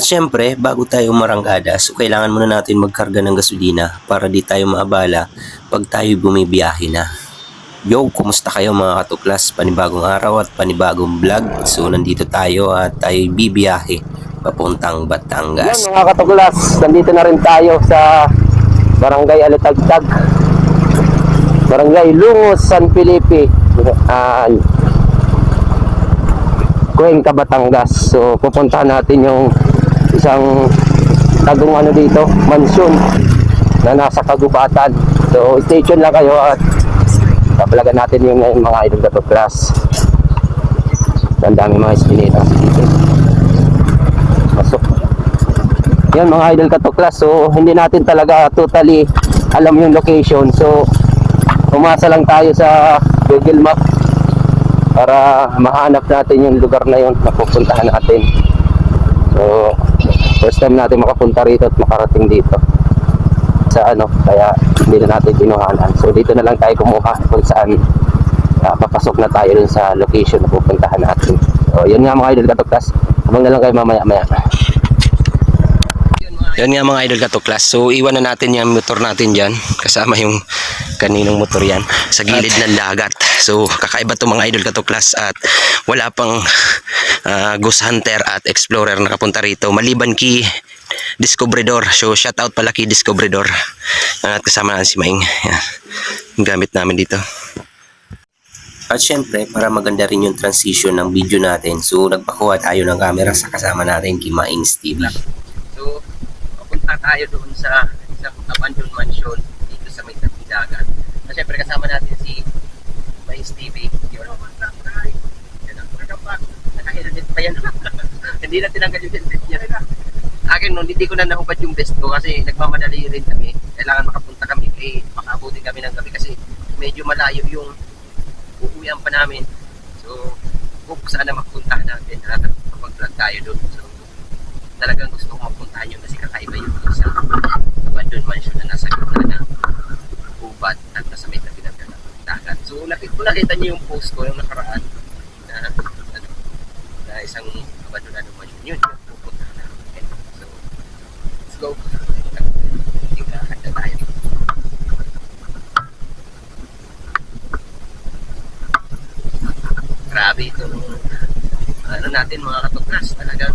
At syempre, bago tayo marangkada, so kailangan muna natin magkarga ng gasolina para di tayo maabala pag tayo bumibiyahe na. Yo, kumusta kayo mga katuklas? Panibagong araw at panibagong vlog. So, nandito tayo at tayo bibiyahe papuntang Batangas. Yan mga katuklas, nandito na rin tayo sa Barangay Alitagtag. Barangay Lungos, San Felipe. Uh, Cuenca, Batangas. So pupuntahan natin yung isang tagong ano dito, mansyon na nasa kagubatan. So stay tuned lang kayo at papalagan natin yung, yung mga idol katuklas. Ang dami mga espinita. Pasok. Yan mga idol katuklas. So hindi natin talaga totally alam yung location. So umasa lang tayo sa Google Map para mahanap natin yung lugar na yun na pupuntahan natin. So first time natin makapunta rito at makarating dito sa ano kaya hindi na natin tinuhanan. So dito na lang tayo kumuha kung saan uh, papasok na tayo dun sa location na pupuntahan natin. So yun nga mga idol katuklas. Abang na lang kayo mamaya maya. Yan nga mga idol katuklas. So iwan na natin yung motor natin dyan. Kasama yung kaninong motor yan. Sa gilid ng dagat. So kakaiba to mga idol katuklas. At wala pang ah, ghost hunter at explorer nakapunta rito. Maliban kay Discobredor. So shout out pala kay Discobredor. At kasama natin si Maing. Yan. Yung gamit namin dito. At syempre, para maganda rin yung transition ng video natin, so nagpakuha tayo ng camera sa kasama natin kay Maings TV. So, papunta tayo doon sa isang abandoned mansion dito sa may tabing dagat. So, syempre kasama natin si Mais TV. Yun. Naka-helmet pa yan. hindi na tinanggal yung helmet niya. Akin nun, hindi ko na nahubad yung best ko kasi nagmamadali rin kami. Kailangan makapunta kami. Eh, makaabutin kami ng gabi kasi medyo malayo yung uuwian pa namin. So, hope sana mapuntahan natin at kapag-vlog tayo doon. So, talagang gusto ko mapuntahan yun kasi kakaiba yun dun sa abandoned mansion na nasa gitna ng ubat at nasa may tabi ng dagat. So, nakita ko nakita niyo yung post ko yung nakaraan na, ano, na isang abandoned mansion. Yun, yung pupuntahan natin. So, let's go. Na. Grabe itong ano natin mga katuklas talagang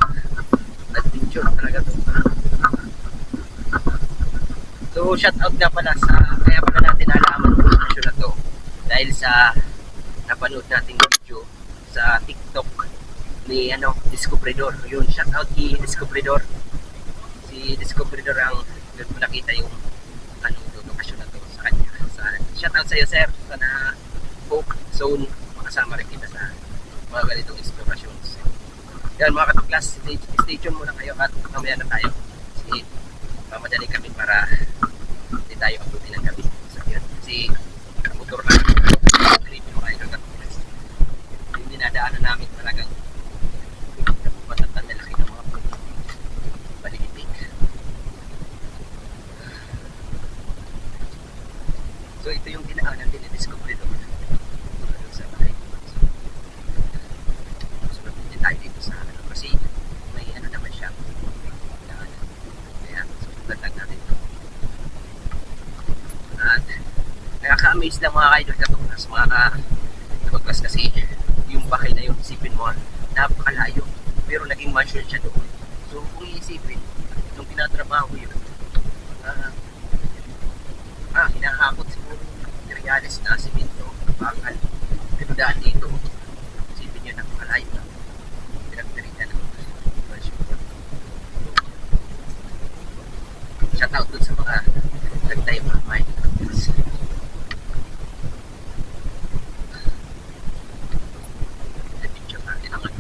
adventure talaga to. So shout out nga pala sa kaya pala natin nalaman yung sitwasyon na to dahil sa napanood nating video sa TikTok ni ano Discobredor. Yun shout out kay Discobredor. Si Discobredor ang doon ko nakita yung ano yung lokasyon na to sa kanya. Sa, shout out sa iyo sir. Sana hope soon makasama rin kita sa mga ganitong explorations. Yan mga katuklas, stay, stay tuned muna kayo at mamaya na tayo. Kasi mamadali kami para hindi tayo abutin ng gabi. So yun, kasi motor na trip yung mga idol katuklas. Yung namin talagang matatanda laki ng mga paligitik. So ito yung dinaanan din ni Discovery doon. Doon sa bahay. Sunod din tayo dito sa ano kasi may ano naman siya. Daan. Kaya sunod lang natin ito. At nakaka-amaze lang mga kaidol katuklas mga katuklas kasi yung bahay na yung isipin mo napakalayo pero naging mansion siya doon. So kung iisipin, nung tinatrabaho yun, ah, ah, hinahakot siguro materialis na simento, bakal, pinudaan dito. Isipin nyo, napakalayo na. Pinagpiritan ng mansion. Shout out dun sa mga nagtayo mga mind. Picture natin ang ano.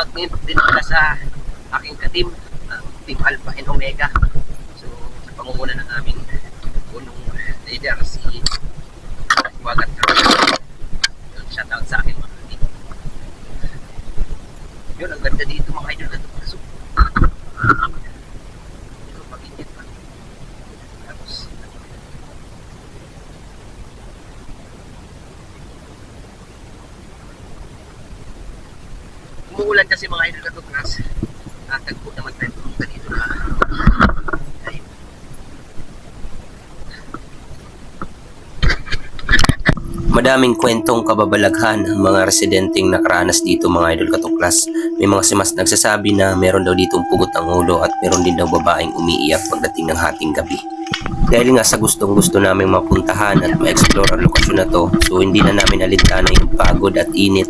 Yun, shout out din, din pala sa aking ka-team, ang Team Alpha and Omega. So, sa pangunguna ng aming punong leader, si Wagat Yun, shout out sa aking mga ka-team. Yun, ang ganda dito mga idol. Ito, pasok. Ito, pag-ingit pa. Tapos, umuulan kasi mga idol katuklas, at tagpo naman tayo pumunta dito na ay, Madaming kwentong kababalaghan ang mga residenteng nakaranas dito mga idol katuklas. May mga simas nagsasabi na meron daw ditong pugot ang ulo at meron din daw babaeng umiiyak pagdating ng hating gabi. Dahil nga sa gustong gusto namin mapuntahan at ma-explore ang lokasyon na to, so hindi na namin alintana yung pagod at init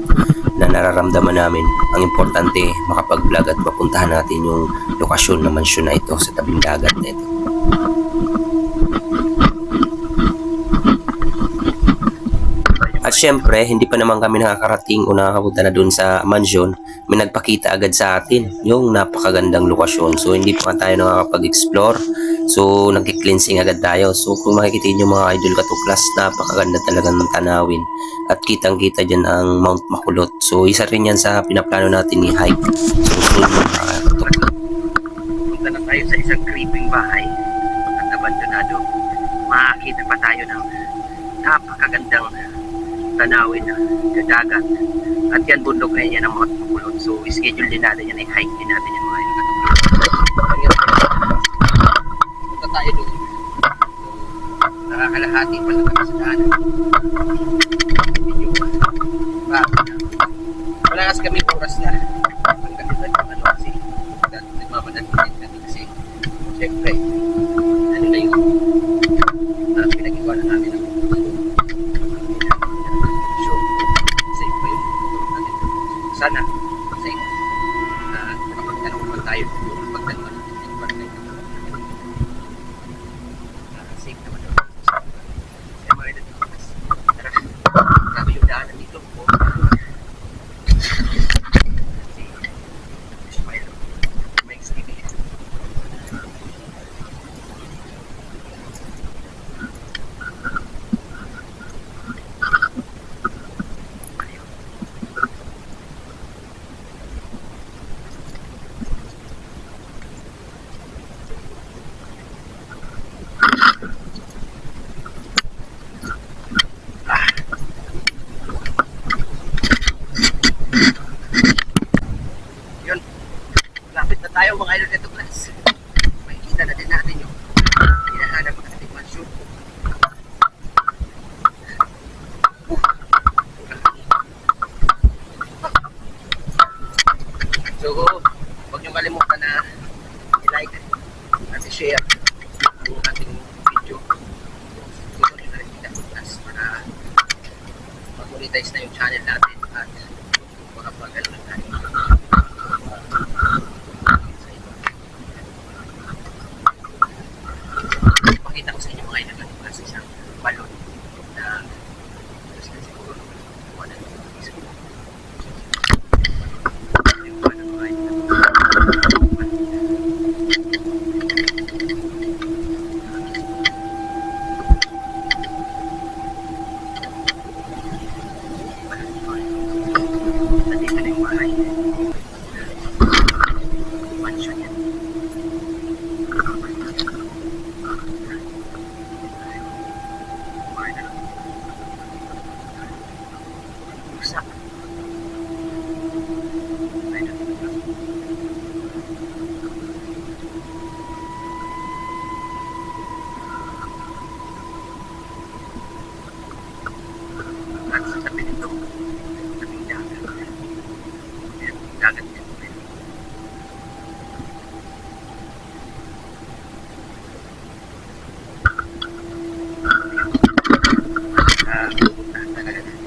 na nararamdaman namin. Ang importante, makapag-vlog at mapuntahan natin yung lokasyon na mansyon na ito sa tabing dagat na ito. Syempre, hindi pa naman kami nakakarating o nakakapunta na dun sa mansion, may nagpakita agad sa atin yung napakagandang lokasyon. So, hindi pa tayo nakakapag-explore. So, nagki-cleansing agad tayo. So, kung makikita niyo mga idol katuklas, napakaganda talaga ng tanawin. At kitang-kita dyan ang Mount Makulot. So, isa rin yan sa pinaplano natin ni hike. So, soon mga punta na tayo sa isang creeping bahay at abandonado. Makakita pa tayo ng napakagandang tanawin na dagat. At yan bundok na yan ang mga tumukulot. So, schedule din natin yan, i-hike din natin yan mga katuklas. Punta tayo doon. Nakakalahati pa lang sa daanan. Medyo ba, wala kasi kami oras na ang ganda ng ano kasi nagmamadali din kami kasi syempre ano na yung uh, pinag-iwa na namin ng show safe pa yung motor natin sana safe uh, makapagtanong naman tayo kung pagtanong natin yung barangay na uh, safe naman daw kaya mga edad tara grabe yung daanan dito po si Smile makes TV Yun. Lapit na tayo mga idol nito class. Makikita na din natin yung hinahanap ng ating mansion. So, huwag niyong kalimutan na i-like at i-share ang ating video. Susunod na rin kita class para mag-monetize na yung channel natin at makapag-ano na Pakita ko sa inyo mga idol ng sa isang balon na siguro wala na yung isip ko. Yung balon mga idol. Nandito na yung bahay. Mansion yan. Rusak. At sa tabi nito, tabing dagat. Ayan, dagat yan. Ah, pupuntahan talaga natin.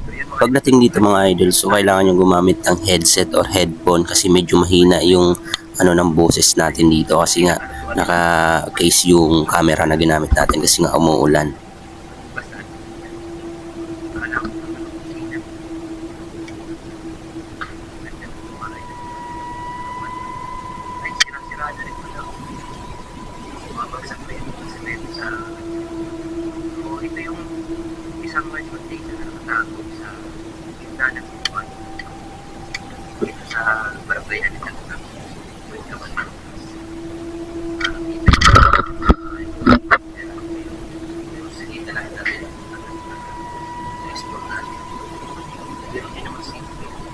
So, yun, mga Pagdating dito mga idol, so kailangan nyo gumamit ng headset or headphone kasi medyo mahina yung ano ng boses natin dito kasi nga naka-case yung camera na ginamit natin kasi nga umuulan. seem to be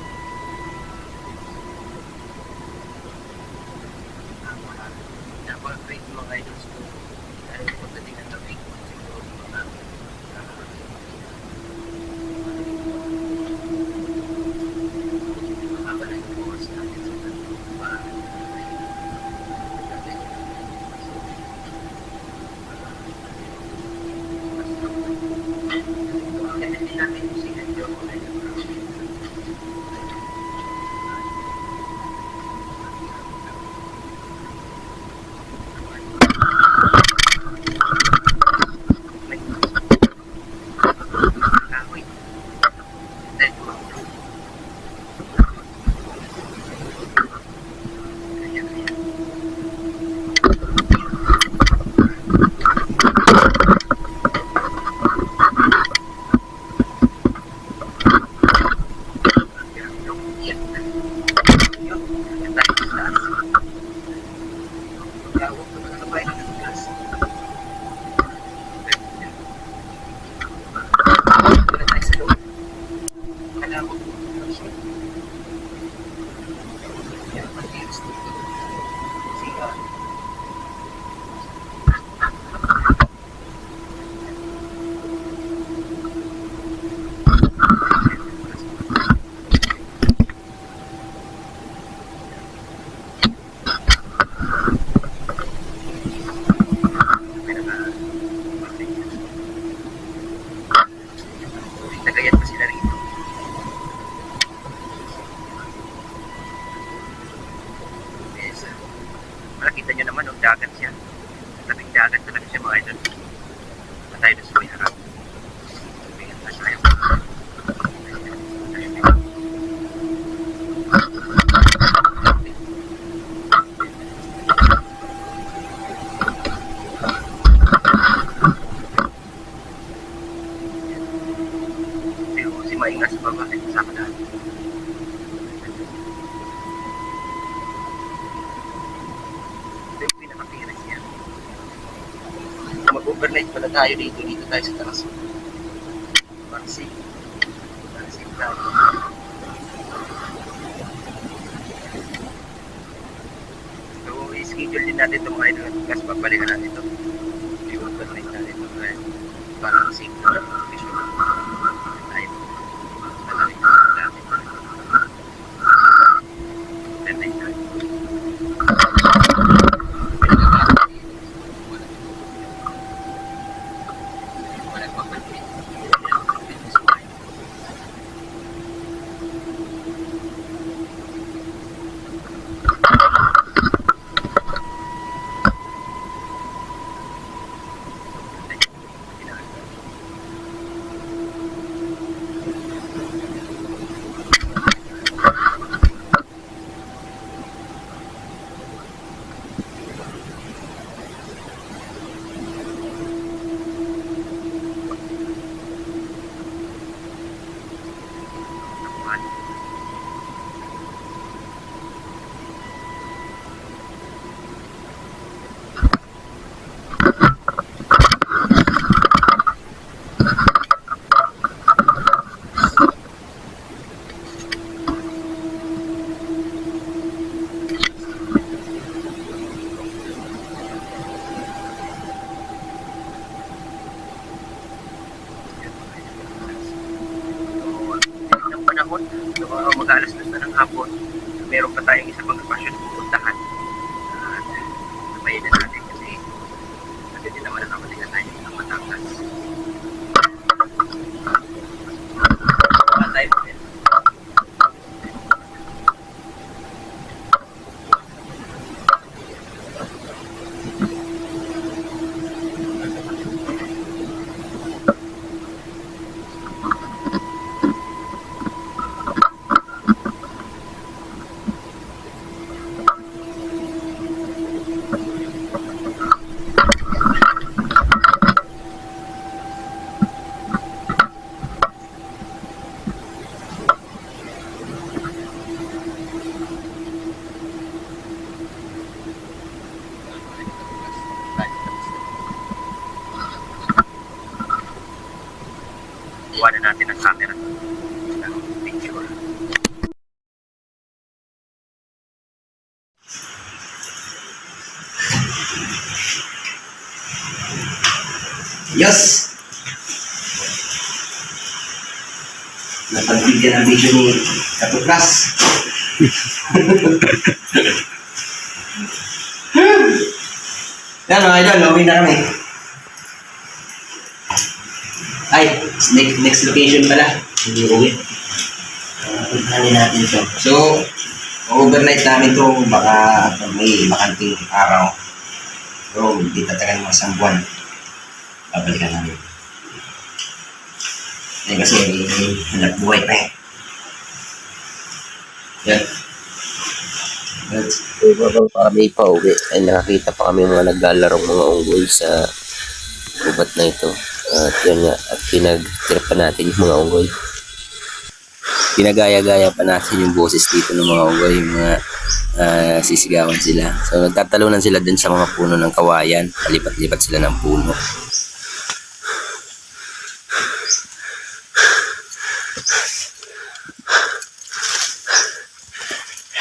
tayo dito, dito tayo sa taas. Pansin. Pansin tayo. So, i-schedule din natin ito mga idol. Tapos papalikan natin ito. Iwan pa rin natin ito. Para safe. meron pa tayong isa pang spasyon pupunta. Yes! Napagbigyan ang video ni Katuklas. Yan mga idol, uwi na kami. Ay, next, next location pala. Hindi uwi. Puntahan natin ito. So, overnight namin to baka may bakanting araw. So, hindi tatagal mga isang buwan. Babalikan namin. Eh, kasi hanap buhay pa eh. Yan. Habang kami pa uwi, ay nakakita pa kami mga naglalarong mga unggoy sa gubat na ito. At yun nga, at pinagtirapan natin yung mga unggoy. Pinagaya-gaya pa natin yung boses dito ng mga unggoy, yung mga ah, sisigawan sila. So nagtatalunan sila din sa mga puno ng kawayan, palipat-lipat sila ng puno.